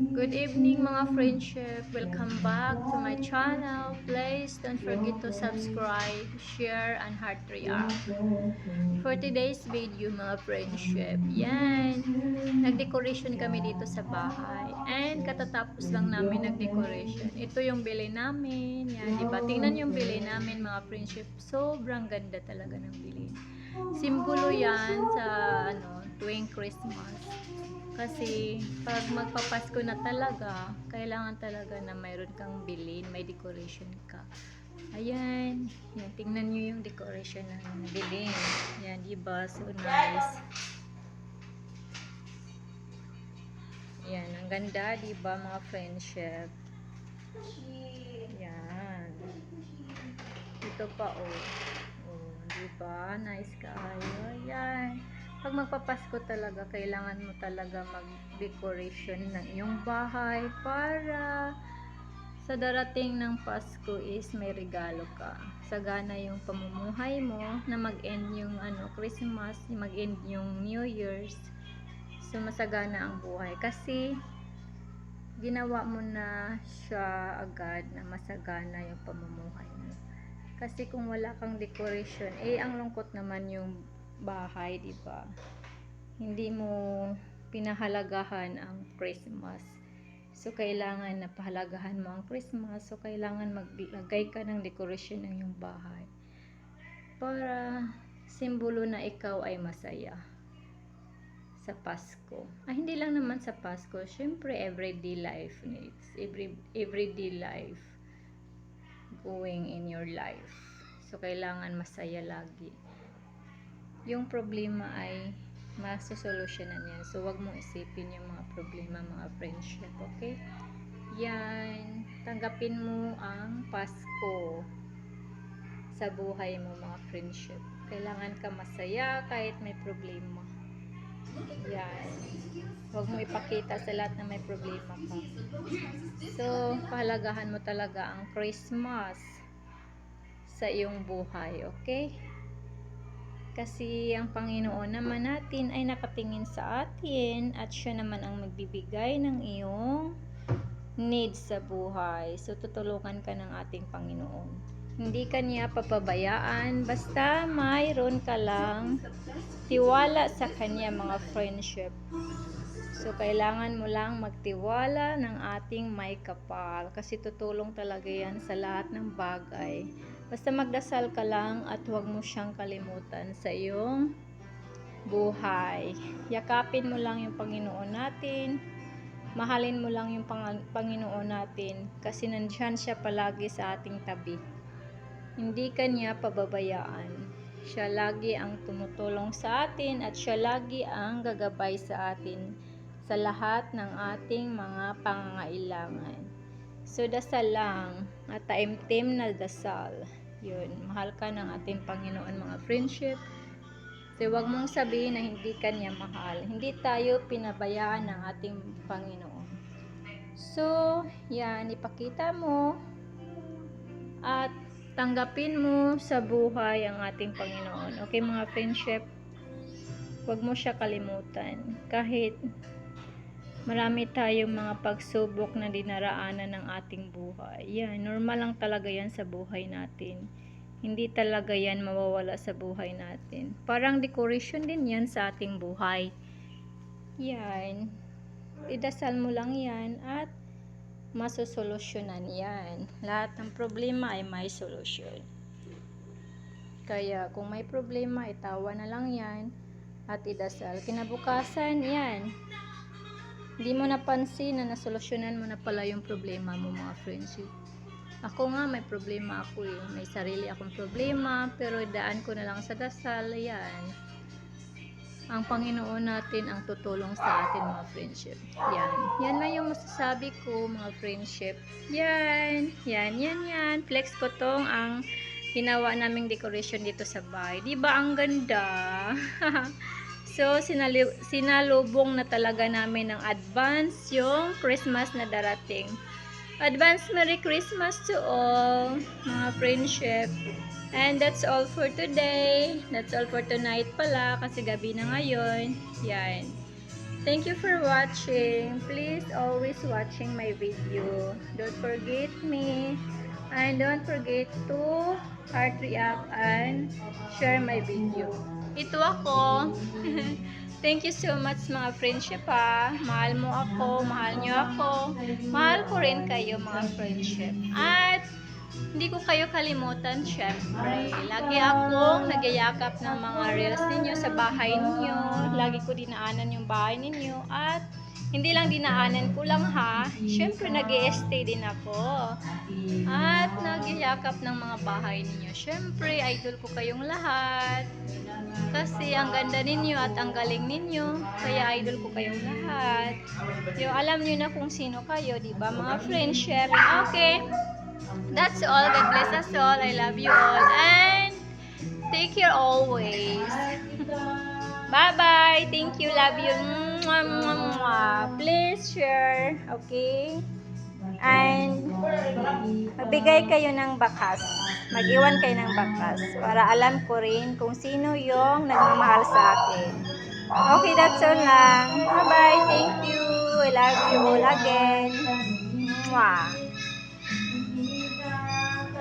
Good evening mga friendship. Welcome back to my channel. Please don't forget to subscribe, share, and heart react. For today's video mga friendship, yan. Nagdecoration kami dito sa bahay. And katatapos lang namin nagdecoration. Ito yung bili namin. Yan, diba? Tingnan yung bili namin mga friendship. Sobrang ganda talaga ng bili. Simbolo yan sa ano, tuwing Christmas. Kasi pag magpapasko na talaga, kailangan talaga na mayroon kang bilhin, may decoration ka. Ayan, yan, tingnan nyo yung decoration na bilhin. Yan, diba? So nice. Yan, ang ganda, diba mga friendship? Yan. Ito pa, oh. Oh, diba? Nice kaayo. Ayan. Pag magpapasko talaga, kailangan mo talaga mag-decoration ng iyong bahay para sa darating ng Pasko is may regalo ka. Sagana yung pamumuhay mo na mag-end yung ano, Christmas, mag-end yung New Year's. So masagana ang buhay kasi ginawa mo na siya agad na masagana yung pamumuhay mo. Kasi kung wala kang decoration, eh ang lungkot naman yung bahay, di ba? Hindi mo pinahalagahan ang Christmas. So, kailangan na pahalagahan mo ang Christmas. So, kailangan maglagay ka ng decoration ng iyong bahay. Para simbolo na ikaw ay masaya sa Pasko. Ah, hindi lang naman sa Pasko. Siyempre, everyday life needs. Every, everyday life going in your life. So, kailangan masaya lagi yung problema ay masusolusyonan yan. So, wag mong isipin yung mga problema, mga friendship, okay? Yan. Tanggapin mo ang Pasko sa buhay mo, mga friendship. Kailangan ka masaya kahit may problema. Yan. Huwag mo ipakita sa lahat na may problema ka. So, pahalagahan mo talaga ang Christmas sa iyong buhay, okay? Kasi ang Panginoon naman natin ay nakatingin sa atin at siya naman ang magbibigay ng iyong needs sa buhay. So, tutulungan ka ng ating Panginoon. Hindi ka niya papabayaan basta mayroon ka lang tiwala sa kanya mga friendship. So, kailangan mo lang magtiwala ng ating may kapal kasi tutulong talaga yan sa lahat ng bagay. Basta magdasal ka lang at huwag mo siyang kalimutan sa iyong buhay. Yakapin mo lang yung Panginoon natin. Mahalin mo lang yung Pang- Panginoon natin kasi nandyan siya palagi sa ating tabi. Hindi ka niya pababayaan. Siya lagi ang tumutulong sa atin at siya lagi ang gagabay sa atin sa lahat ng ating mga pangangailangan. So, dasal lang at taimtim na dasal. Yun, mahal ka ng ating Panginoon mga friendship. So, huwag mong sabihin na hindi ka niya mahal. Hindi tayo pinabayaan ng ating Panginoon. So, yan, ipakita mo at tanggapin mo sa buhay ang ating Panginoon. Okay mga friendship, huwag mo siya kalimutan. Kahit marami tayong mga pagsubok na dinaraanan ng ating buhay. Yan, normal lang talaga yan sa buhay natin. Hindi talaga yan mawawala sa buhay natin. Parang decoration din yan sa ating buhay. Yan. Idasal mo lang yan at masusolusyonan yan. Lahat ng problema ay may solusyon. Kaya kung may problema, itawa na lang yan at idasal. Kinabukasan, yan. Hindi mo napansin na nasolusyonan mo na pala yung problema mo mga friendship. Ako nga may problema ako eh. May sarili akong problema pero daan ko na lang sa dasal. Yan. Ang Panginoon natin ang tutulong sa atin mga friendship. Yan. Yan lang yung masasabi ko mga friendship. Yan. Yan, yan, yan. Flex ko tong ang ginawa naming decoration dito sa bahay. Di ba ang ganda? So, sinali- sinalubong na talaga namin ng advance yung Christmas na darating. Advance Merry Christmas to all, mga friendship. And that's all for today. That's all for tonight pala, kasi gabi na ngayon. Yan. Thank you for watching. Please always watching my video. Don't forget me. And don't forget to heart react and share my video. Ito ako. Thank you so much mga friendship ha. Mahal mo ako, mahal niyo ako. Mahal ko rin kayo mga friendship. At hindi ko kayo kalimutan, syempre. Lagi akong nagyayakap ng mga reels ninyo sa bahay ninyo. Lagi ko dinaanan yung bahay ninyo. At hindi lang dinaanan ko lang ha. Syempre, nag stay din ako. At nagyayakap ng mga bahay ninyo. Syempre, idol ko kayong lahat. Kasi ang ganda ninyo at ang galing ninyo. Kaya idol ko kayong lahat. Yung alam nyo na kung sino kayo, di ba? Mga friendship. Okay. That's all. God bless us all. I love you all. And take care always. Bye-bye. Thank you. Love you. Mwah. Please share. Okay? And magbigay kayo ng bakas. Mag-iwan kayo ng bakas para alam ko rin kung sino yung nagmamahal sa akin. Okay, that's all lang. Bye-bye. Thank you. I love you all again. Mwah.